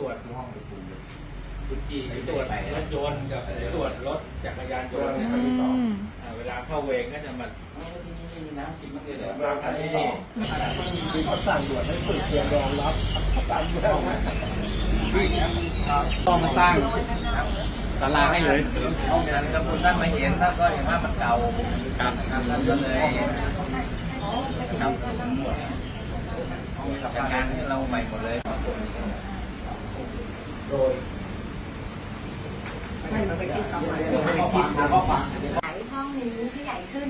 ยนต์กับตรวจรถจักรยานยนต์เนี่ยเขาที่สองอ่าเวลาเข้าเวรก็จะมาที่นี่มีน้ำกินมากเลยเหรอมากันที่นี่มีเขาสั่งด่วนให้ฝึกเตรียมรองรับการเมืองนะต้องมาสร้างศาลาให้เลยห้องนั้นแล้วคุณท่านมาเห็นท่านก็เห็นว่ามันเก่าครับท่านก็เลยครับจัดการให้เราใหม่หมดเลย โดยไม่ไม่คิดทำไมไม่ข้อความข้อความขยายห้องนี้ที่ใหญ่ขึ้น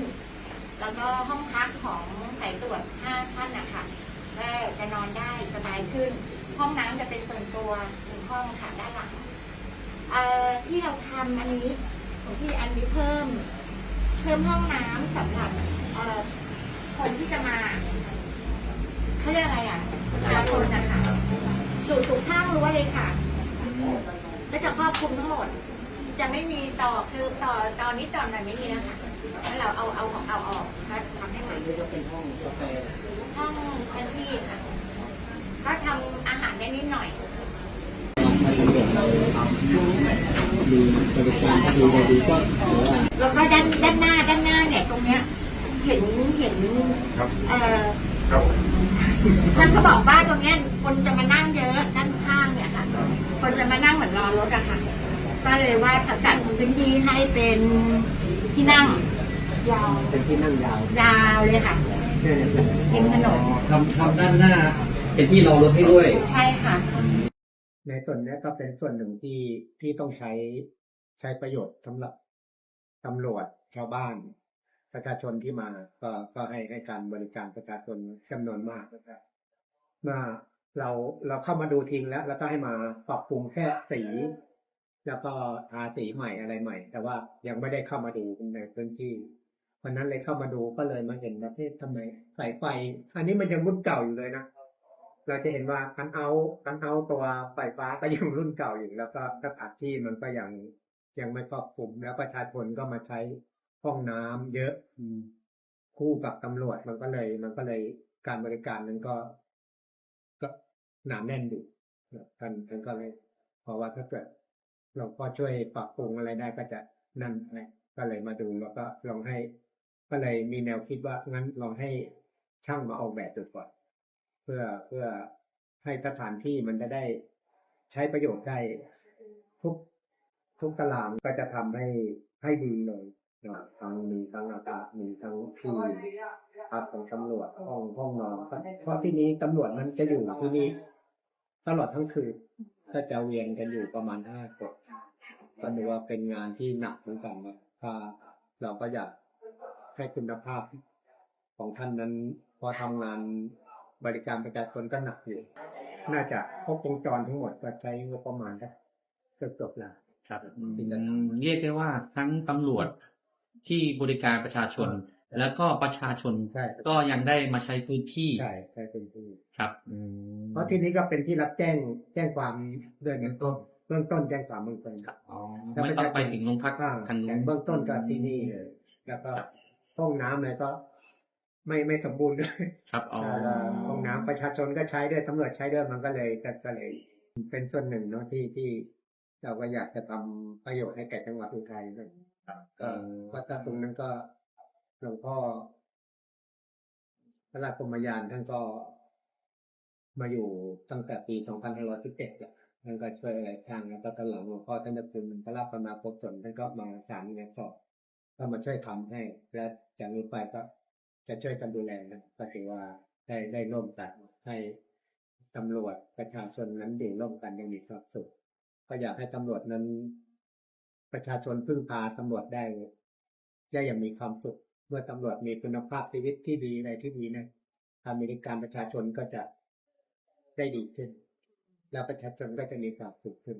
แล้วก็ห้องพักของสายตรวจ5ท่านนะคะก็จะนอนได้สบายขึ้น ห้องน้ำจะเป็นส่วนตัวหนึ่งห้องค่ะด้านหลังเอ่อที่เราทำอันนี้ของพี่อันนี้เพิ่ม เพิ่มห้องน้ำสำหรับเอ่อคนที่จะมาเขาเรียกอะไรอะประชาชนนะคะอยู่ถูกข้างรั้วเลยค่ะ ก็จะครอบคลุมทั้งหมด จะไม่มีต่อคือต่อตอนนี้ตอนนั้นไม่มีแล้วค่ะแล้วเราเอาเอาของเอาออกแล้วทำให้ใหม่นี่ก็เป็นห้องกาแฟห้องพื้นที่ค่ะก็ทำอาหารได้นิดหน่อยถ้าตำรวจเรามีบริการดีใดดีก็ถือว่าแล้วก็ด้านด้านหน้าด้านหน้าเนี่ยตรงเนี้ยเห็นเห็นเอ่อท่านก็บอกว่าตรงเนี้ยคนจะมานั่งเยอะ ค่ะคนจะมานั่งเหมือนรอรถอะค่ะ ก็เลยว่าเขาจัดพื้นที่ให้เป็นที่นั่ง ยาวเป็นที่นั่งยาวยาวเลยค่ะ เนี่ยเนี่ยริมถนน ทำทำด้านหน้า เป็นที่รอรถให้ด้วย ใช่ค่ะ ในส่วนนี้ก็เป็นส่วนหนึ่งที่ที่ต้องใช้ใช้ประโยชน์สำหรับตำรวจชาวบ้าน ประชาชนที่มา ก็ก็ให้ให้การบริการประชาชนจำนวนมากนะครับเมื่อ เราเราเข้ามาดูทิ้งแล้ว แล้วก็ให้มาปรับปรุงแค่สี แล้วก็ทาสีใหม่อะไรใหม่ แต่ว่ายังไม่ได้เข้ามาดูในพื้นที่วันนั้นเลยเข้ามาดูก็เลยมาเห็นประเภททำไมสายไฟ อันนี้มันยังรุ่นเก่าอยู่เลยนะเราจะเห็นว่าคันเอาคันเอาตัวไฟฟ้าก็ยังรุ่นเก่าอยู่แล้วก็สถานที่มันก็ยังยังไม่ครอบคลุมแล้วประชาชนก็มาใช้ห้องน้ำเยอะคู่กับตำรวจมันก็เลย มันก็เลยการบริการนั้นก็ ก็หนาแน่นอยู่ท่านท่านก็เลยเพราะว่าถ้าเกิดหลวงพ่อช่วยปรับปรุงอะไรได้ก็จะนั่นนะก็เลยมาดูแล้วก็ลองให้ ก็เลยมีแนวคิดว่างั้นลองให้ช่างมาออกแบบดูก่อนเพื่อเพื่อให้สถานที่มันจะได้ใช้ประโยชน์ได้ทุกทุกตารางก็จะทำให้ให้ดีเลยเนาะ ทั้งมีทั้งอากาศมีทั้งที่พักของตำรวจห้องห้องนอนเพราะที่นี้ตำรวจมันจะอยู่ที่นี่ตลอดทั้งคืนก็จะเวียนกันอยู่ประมาณห้าคนก็ถือว่าเป็นงานที่หนักเหมือนกันนะถ้าเราก็อยากให้คุณภาพของท่านนั้น พอทำงานบริการประชาชนก็หนักอยู่ น่าจะครบวงจรทั้งหมดก็ใช้งบประมาณได้เกือบจบแล้วครับเรียกได้ว่าทั้งตำรวจ ที่บริการประชาชน แล้วก็ประชาชนใช่ก็ยังได้มาใช้พื้นที่ใช่ใช่เป็นที่ครับอืมเพราะที่นี้ก็เป็นที่รับแจ้งแจ้งความเดือนต้นเบื้องต้นแจ้งความเบื้องต้นอ๋อไม่ต้องไปถึงโรงพักอ่าทางนู้แต่นเบื้องต้นก็ที่นี่เลยแล้วก็ห้องน้ำเลยก็ไม่ไม่สมบูรณ์ด้วยครับอ๋อเอ่อห้องน้ำประชาชนก็ใช้ด้วยตำรวจใช้ด้วยมันก็เลยก็ก็เลย เป็นส่วนหนึ่งเนาะที่ที่เราก็อยากจะทำประโยชน์ให้แก่จังหวัดอุทัยด้วย ก็วัดตาตุงนั้นก็หลวงพ่อพระราชกรมยานท่านก็มาอยู่ตั้งแต่ปี 2511แล้วท่านก็ช่วยอะไรทางแล้วก็ตอนหลังหลวงพ่อท่านจะเป็นพระราชปนาภพจนท่านก็มาสานงานต่อก็มาช่วยทำให้ และจากนี้ไปก็จะช่วยกันดูแลนะก็ถือว่าได้ได้ร่วมกันให้ตำรวจประชาชนนั้นอยู่ร่วมกันอยังมีความสุขก็อยากให้ตำรวจนั้น ประชาชนพึ่งพาตำรวจได้ได้อย่างมีความสุข เมื่อตำรวจมีคุณภาพชีวิตที่ดีในที่ดีนะการบริการประชาชนก็จะได้ดีขึ้น แล้วประชาชนก็จะมีความสุขขึ้น